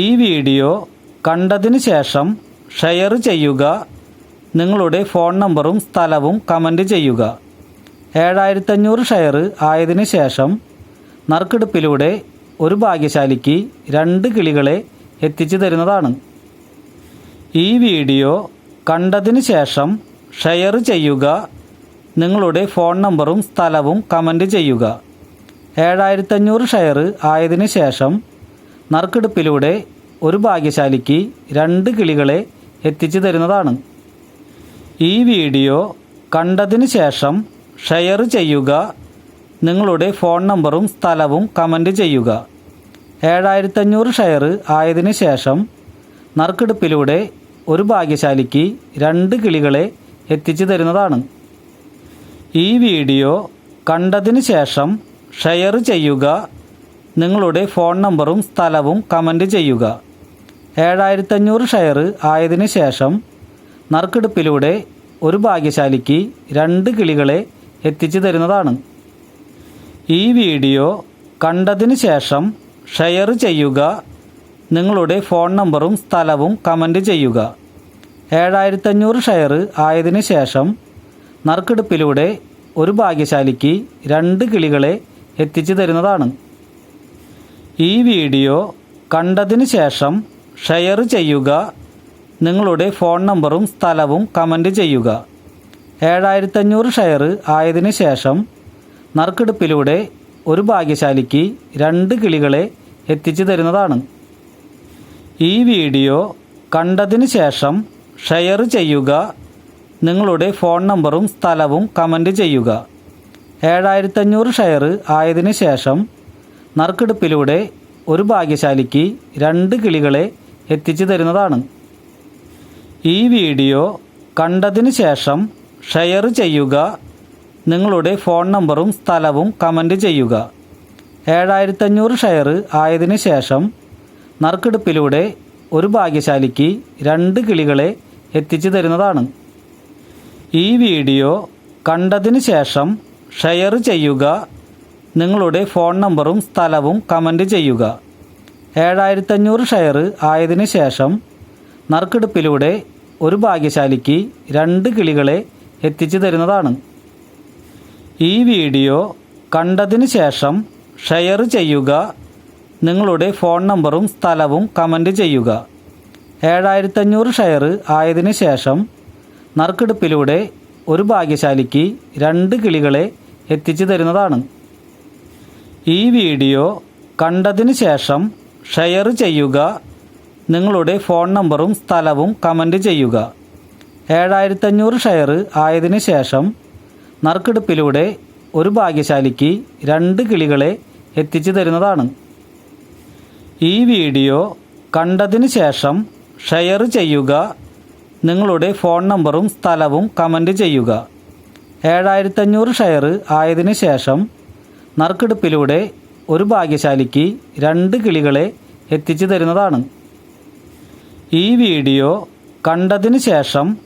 ഈ വീഡിയോ കണ്ടതിന് ശേഷം ഷെയർ ചെയ്യുക. നിങ്ങളുടെ ഫോൺ നമ്പറും സ്ഥലവും കമന്റ് ചെയ്യുക. ഏഴായിരത്തഞ്ഞൂറ് ഷെയർ ആയതിന് ശേഷം നറുക്കെടുപ്പിലൂടെ ഒരു ഭാഗ്യശാലിക്ക് രണ്ട് കിളികളെ എത്തിച്ചു തരുന്നതാണ്. ഈ വീഡിയോ കണ്ടതിന് ശേഷം ഷെയർ ചെയ്യുക. നിങ്ങളുടെ ഫോൺ നമ്പറും സ്ഥലവും കമന്റ് ചെയ്യുക. ഏഴായിരത്തഞ്ഞൂറ് ഷെയർ ആയതിനു ശേഷം നറുക്കെടുപ്പിലൂടെ ഒരു ഭാഗ്യശാലിക്ക് രണ്ട് കിളികളെ എത്തിച്ചു തരുന്നതാണ്. ഈ വീഡിയോ കണ്ടതിന് ശേഷം ഷെയർ ചെയ്യുക നിങ്ങളുടെ ഫോൺ നമ്പറും സ്ഥലവും കമന്റ് ചെയ്യുക. ഏഴായിരത്തഞ്ഞൂറ് ഷെയർ ആയതിന് ശേഷം നറുക്കെടുപ്പിലൂടെ ഒരു ഭാഗ്യശാലിക്ക് രണ്ട് കിളികളെ എത്തിച്ചു തരുന്നതാണ്. ഈ വീഡിയോ കണ്ടതിന് ശേഷം ഷെയർ ചെയ്യുക നിങ്ങളുടെ ഫോൺ നമ്പറും സ്ഥലവും കമന്റ് ചെയ്യുക. ഏഴായിരത്തഞ്ഞൂറ് ഷെയർ ആയതിനു ശേഷം നറുക്കെടുപ്പിലൂടെ ഒരു ഭാഗ്യശാലിക്ക് രണ്ട് കിളികളെ എത്തിച്ചു തരുന്നതാണ്. ഈ വീഡിയോ കണ്ടതിന് ശേഷം ഷെയർ ചെയ്യുക നിങ്ങളുടെ ഫോൺ നമ്പറും സ്ഥലവും കമന്റ് ചെയ്യുക. ഏഴായിരത്തഞ്ഞൂറ് ഷെയർ ആയതിനു ശേഷം നറുക്കെടുപ്പിലൂടെ ഒരു ഭാഗ്യശാലിക്ക് രണ്ട് കിളികളെ എത്തിച്ചു തരുന്നതാണ്. ഈ വീഡിയോ കണ്ടതിന് ശേഷം ഷെയർ ചെയ്യുക നിങ്ങളുടെ ഫോൺ നമ്പറും സ്ഥലവും കമന്റ് ചെയ്യുക. ഏഴായിരത്തഞ്ഞൂറ് ഷെയർ ആയതിനു ശേഷം നറുക്കെടുപ്പിലൂടെ ഒരു ഭാഗ്യശാലിക്ക് രണ്ട് കിളികളെ എത്തിച്ചു തരുന്നതാണ്. ഈ വീഡിയോ കണ്ടതിന് ശേഷം ഷെയർ ചെയ്യുക നിങ്ങളുടെ ഫോൺ നമ്പറും സ്ഥലവും കമന്റ് ചെയ്യുക. ഏഴായിരത്തഞ്ഞൂറ് ഷെയർ ആയതിനു ശേഷം നറുക്കെടുപ്പിലൂടെ ഒരു ഭാഗ്യശാലിക്ക് രണ്ട് കിളികളെ എത്തിച്ചു തരുന്നതാണ്. ഈ വീഡിയോ കണ്ടതിന് ശേഷം ഷെയർ ചെയ്യുക നിങ്ങളുടെ ഫോൺ നമ്പറും സ്ഥലവും കമന്റ് ചെയ്യുക. ഏഴായിരത്തഞ്ഞൂറ് ഷെയർ ആയതിനു ശേഷം നറുക്കെടുപ്പിലൂടെ ഒരു ഭാഗ്യശാലിക്ക് രണ്ട് കിളികളെ എത്തിച്ചു തരുന്നതാണ്. ഈ വീഡിയോ കണ്ടതിന് ശേഷം ഷെയർ ചെയ്യുക നിങ്ങളുടെ ഫോൺ നമ്പറും സ്ഥലവും കമന്റ് ചെയ്യുക. ഏഴായിരത്തഞ്ഞൂറ് ഷെയർ ആയതിനു ശേഷം നറുക്കെടുപ്പിലൂടെ ഒരു ഭാഗ്യശാലിക്ക് രണ്ട് കിളികളെ എത്തിച്ചു തരുന്നതാണ്. ഈ വീഡിയോ കണ്ടതിന് ശേഷം ഷെയർ ചെയ്യുക നിങ്ങളുടെ ഫോൺ നമ്പറും സ്ഥലവും കമന്റ് ചെയ്യുക. ഏഴായിരത്തഞ്ഞൂറ് ഷെയർ ആയതിന് ശേഷം നറുക്കെടുപ്പിലൂടെ ഒരു ഭാഗ്യശാലിക്ക് രണ്ട് കിളികളെ എത്തിച്ചു തരുന്നതാണ്. ഈ വീഡിയോ കണ്ടതിന് ശേഷം ഷെയർ ചെയ്യുക നിങ്ങളുടെ ഫോൺ നമ്പറും സ്ഥലവും കമന്റ് ചെയ്യുക. ഏഴായിരത്തഞ്ഞൂറ് ഷെയർ ആയതിനു ശേഷം നറുക്കെടുപ്പിലൂടെ ഒരു ഭാഗ്യശാലിക്ക് രണ്ട് കിളികളെ എത്തിച്ചു തരുന്നതാണ്. ഈ വീഡിയോ കണ്ടതിന് ശേഷം ഷെയർ ചെയ്യുക നിങ്ങളുടെ ഫോൺ നമ്പറും സ്ഥലവും കമന്റ് ചെയ്യുക. ഏഴായിരത്തഞ്ഞൂറ് ഷെയർ ആയതിനു ശേഷം നറുക്കെടുപ്പിലൂടെ ഒരു ഭാഗ്യശാലിക്ക് രണ്ട് കിളികളെ എത്തിച്ചു തരുന്നതാണ്. ഈ വീഡിയോ കണ്ടതിന് ശേഷം